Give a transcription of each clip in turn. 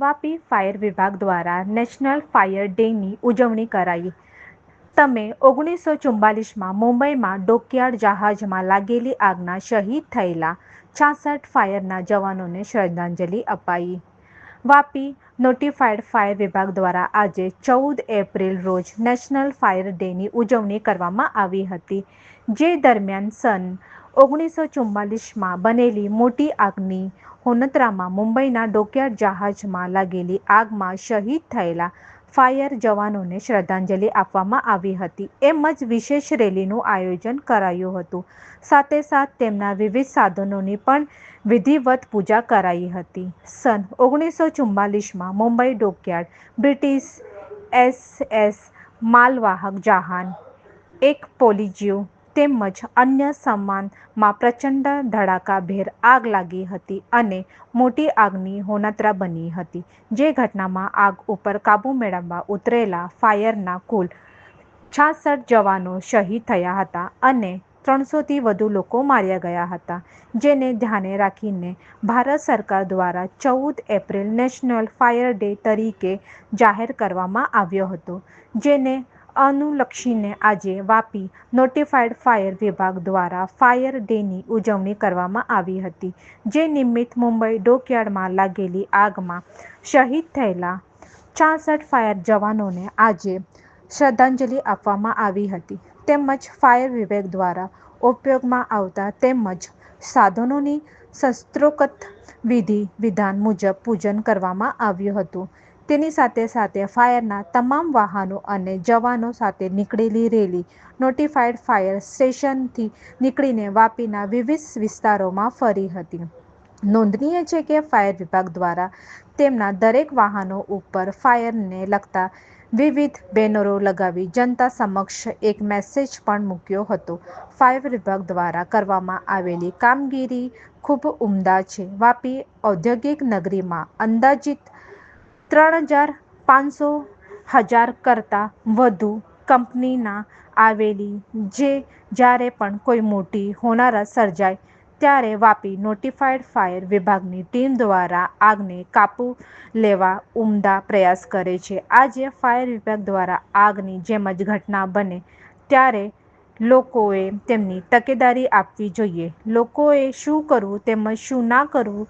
Vapi fire વિભાગ દ્વારા national fire ડેની ઉજવણી કરાઈ. તમે ઓગણીસો ચુમ્માલીસમાં મુંબઈમાં ડોકયાર્ડ જહાજમાં લાગેલી આગના શહીદ થયેલા છાસઠ ફાયરના જવાનોને શ્રદ્ધાંજલિ અપાઈ. વાપી નોટિફાઈડ ફાયર વિભાગ દ્વારા આજે ચૌદ એપ્રિલ રોજ નેશનલ ફાયર ડેની ઉજવણી કરવામાં આવી હતી. જે દરમિયાન સન ઓગણીસો ચુમ્માલીસમાં બનેલી મોટી આગની હોનત્રામાં મુંબઈના ડોકયાર્ડ જહાજમાં લાગેલી આગમાં શહીદ થયેલા ફાયર જવાનોને શ્રદ્ધાંજલિ આપવામાં આવી હતી. એમ જ વિશેષ રેલીનું આયોજન કરાયું હતું. સાથે સાથ તેમના વિવિધ સાધનોની પણ વિધિવત પૂજા કરાઈ હતી. સન ઓગણીસો ચુમ્માલીસમાં મુંબઈ ડોકયાર્ડ, બ્રિટિશ એસએસ માલવાહક જહાન, એક પોલીજ્યુ તેમજ અન્ય સામાનમાં પ્રચંડ ધડાકાભેર આગ લાગી હતી અને મોટી આગની હોનાત્રા બની હતી. જે ઘટનામાં આગ ઉપર કાબૂ મેળવવા ઉતરેલા ફાયરના કુલ છાસઠ જવાનો શહીદ થયા હતા અને ત્રણસોથી વધુ લોકો માર્યા ગયા હતા, જેને ધ્યાને રાખીને ભારત સરકાર દ્વારા ચૌદ એપ્રિલ નેશનલ ફાયર ડે તરીકે જાહેર કરવામાં આવ્યો હતો, જેને અનુલક્ષીને આજે વાપી નોટિફાઈડ ફાયર વિભાગ દ્વારા ફાયર ડેની ઉજવણી કરવામાં આવી હતી, જે નિમિત્ત મુંબઈ ડોકયાર્ડમાં લાગેલી આગમાં શહીદ થયેલા છાસઠ ફાયર જવાનોને આજે શ્રદ્ધાંજલિ આપવામાં આવી હતી. તેમજ ફાયર વિભાગ દ્વારા ઉપયોગમાં આવતા તેમજ સાધનોની શસ્ત્રોક્ત વિધિ વિધાન મુજબ પૂજન કરવામાં આવ્યું હતું. તેની સાથે સાથે ફાયરના તમામ વાહનો અને જવાનો સાથે નીકળેલી રેલી નોટિફાઈડ ફાયર સ્ટેશનથી નીકળીને વાપીના વિવિધ વિસ્તારોમાં ફરી હતી. નોંધનીય છે કે ફાયર વિભાગ દ્વારા તેમના દરેક વાહનો ઉપર ફાયરને લગતા વિવિધ બેનરો લગાવી જનતા સમક્ષ એક મેસેજ પણ મૂક્યો હતો. ફાયર વિભાગ દ્વારા કરવામાં આવેલી કામગીરી ખૂબ ઉમદા છે. વાપી ઔદ્યોગિક નગરીમાં અંદાજિત ત્રણ હજાર પાંચસો હજાર કરતાં વધુ કંપનીના આવેલી જે જ્યારે પણ કોઈ મોટી હોનારત સર્જાય, ત્યારે વાપી નોટિફાઈડ ફાયર વિભાગની ટીમ દ્વારા આગને કાબૂ લેવા ઉમદા પ્રયાસ કરે છે. આજે ફાયર વિભાગ દ્વારા આગની જેમ જ ઘટના બને, ત્યારે લોકોએ તેમની તકેદારી આપવી જોઈએ. લોકોએ શું કરવું તેમજ શું ના કરવું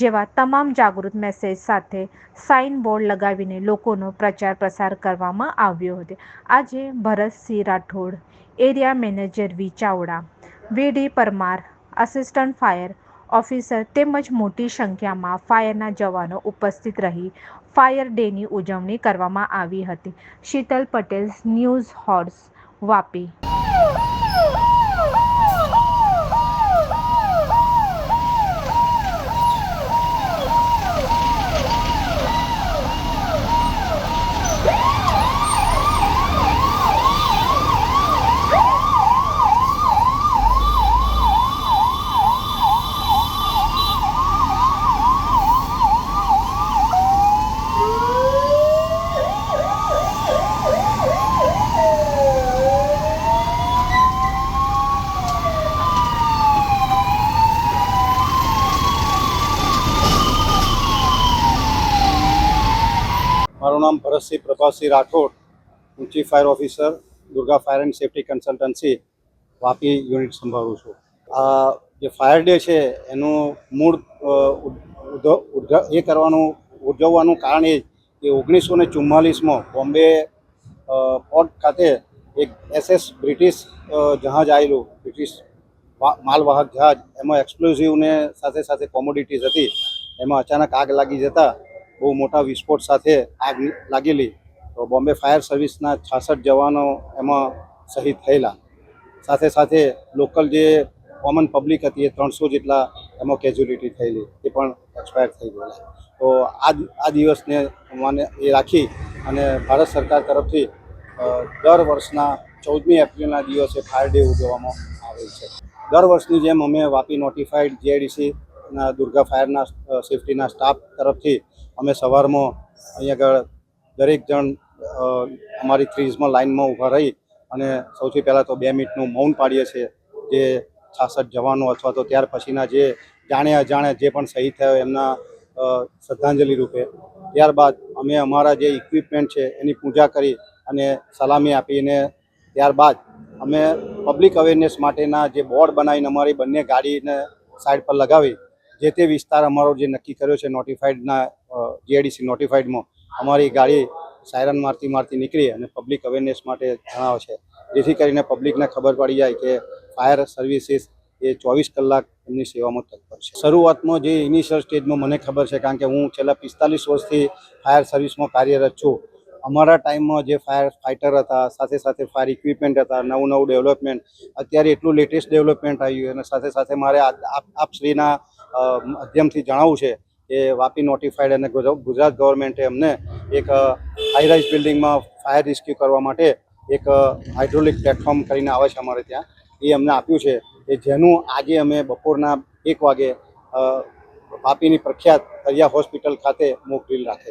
જેવા તમામ જાગૃત મેસેજ સાથે સાઇન બોર્ડ લગાવીને લોકોનો પ્રચાર પ્રસાર કરવામાં આવ્યો હતો. આજે Bharatsinh Rathod, area manager V Chavda V D Parmar assistant fire officer તેમજ મોટી સંખ્યામાં ફાયરના જવાનો ઉપસ્થિત રહી ફાયર ડેની ઉજવણી કરવામાં આવી હતી. Sheetal Patel, news horse, Vapi. મારું નામ ભરતસિંહ પ્રભાસિંહ રાઠોડ. હું chief fire officer, Durga fire and safety consultancy, Vapi unit સંભાળું છું. આ જે ફાયર ડે છે, એનું મૂળ એ કરવાનું, ઉજવવાનું કારણ એ કે ઓગણીસો ને ચુમ્માલીસમાં બોમ્બે પોર્ટ ખાતે એક એસએસ બ્રિટિશ જહાજ આવેલું, બ્રિટિશ માલવાહક જહાજ. એમાં એક્સપ્લોઝિવને સાથે સાથે કોમોડિટીઝ હતી. એમાં અચાનક આગ લાગી જતા બહુ મોટા વિસ્ફોટ સાથે આગ લાગેલી. તો બોમ્બે ફાયર સર્વિસના છાસઠ જવાનો એમાં શહીદ થયેલા. સાથે સાથે લોકલ જે કોમન પબ્લિક હતી એ ત્રણસો જેટલા એમાં કેઝ્યુલિટી થયેલી. એ પણ એક્સપાયર થઈ ગયેલા. તો આ આ દિવસને મને એ રાખી અને ભારત સરકાર તરફથી દર વર્ષના ચૌદમી એપ્રિલના દિવસે ફાયર ડે ઉજવવામાં આવે છે. દર વર્ષની જેમ અમે વાપી નોટિફાઈડ જીઆઈડીસી ના દુર્ગા ફાયરના સેફટીના સ્ટાફ તરફથી અમે સવારમાં અહીં આગળ દરેક જણ અમારી થ્રીઝમાં લાઇનમાં ઊભા રહી અને સૌથી પહેલાં તો બે મિનિટનું મૌન પાડીએ છીએ જે છાસઠ જવાનો અથવા તો ત્યાર પછીના જે જાણે અજાણે જે પણ શહીદ થયો એમના શ્રદ્ધાંજલિ રૂપે. ત્યારબાદ અમે અમારા જે ઇક્વિપમેન્ટ છે એની પૂજા કરી અને સલામી આપીને ત્યારબાદ અમે પબ્લિક અવેરનેસ માટેના જે બોર્ડ બનાવીને અમારી બંને ગાડીને સાઈડ પર લગાવી જે તે વિસ્તાર અમારો જે નક્કી કર્યો છે નોટિફાઈડના જીઆઈડીસી નોટિફાઈડમાં અમારી ગાડી સાયરન મારતી મારતી નીકળી અને પબ્લિક અવેરનેસ માટે જણાવે છે. જેથી કરીને પબ્લિકને ખબર પડી જાય કે ફાયર સર્વિસીસ એ ચોવીસ કલાક એમની સેવામાં તત્પર છે. શરૂઆતમાં જે ઇનિશિયલ સ્ટેજમાં મને ખબર છે કારણ કે હું છેલ્લા પિસ્તાલીસ વર્ષથી ફાયર સર્વિસમાં કાર્યરત છું. અમારા ટાઈમમાં જે ફાયર ફાઇટર હતા, સાથે સાથે ફાયર ઇક્વિપમેન્ટ હતા, નવું નવું ડેવલપમેન્ટ અત્યારે એટલું લેટેસ્ટ ડેવલપમેન્ટ આવ્યું અને સાથે સાથે મારે આપશ્રીના માધ્યમથી જણાવવું છે કે વાપી નોટિફાઈડ અને ગુજરાત ગવર્મેન્ટે અમને એક હાઈરાઇઝ બિલ્ડિંગમાં ફાયર રેસ્ક્યુ કરવા માટે એક હાઇડ્રોલિક પ્લેટફોર્મ કરીને આવે છે અમારે ત્યાં. એ અમને આપ્યું છે કે જેનું આજે અમે બપોરના એક વાગે વાપીની પ્રખ્યાત દરિયા હોસ્પિટલ ખાતે મોક ડ્રીલ રાખેલી.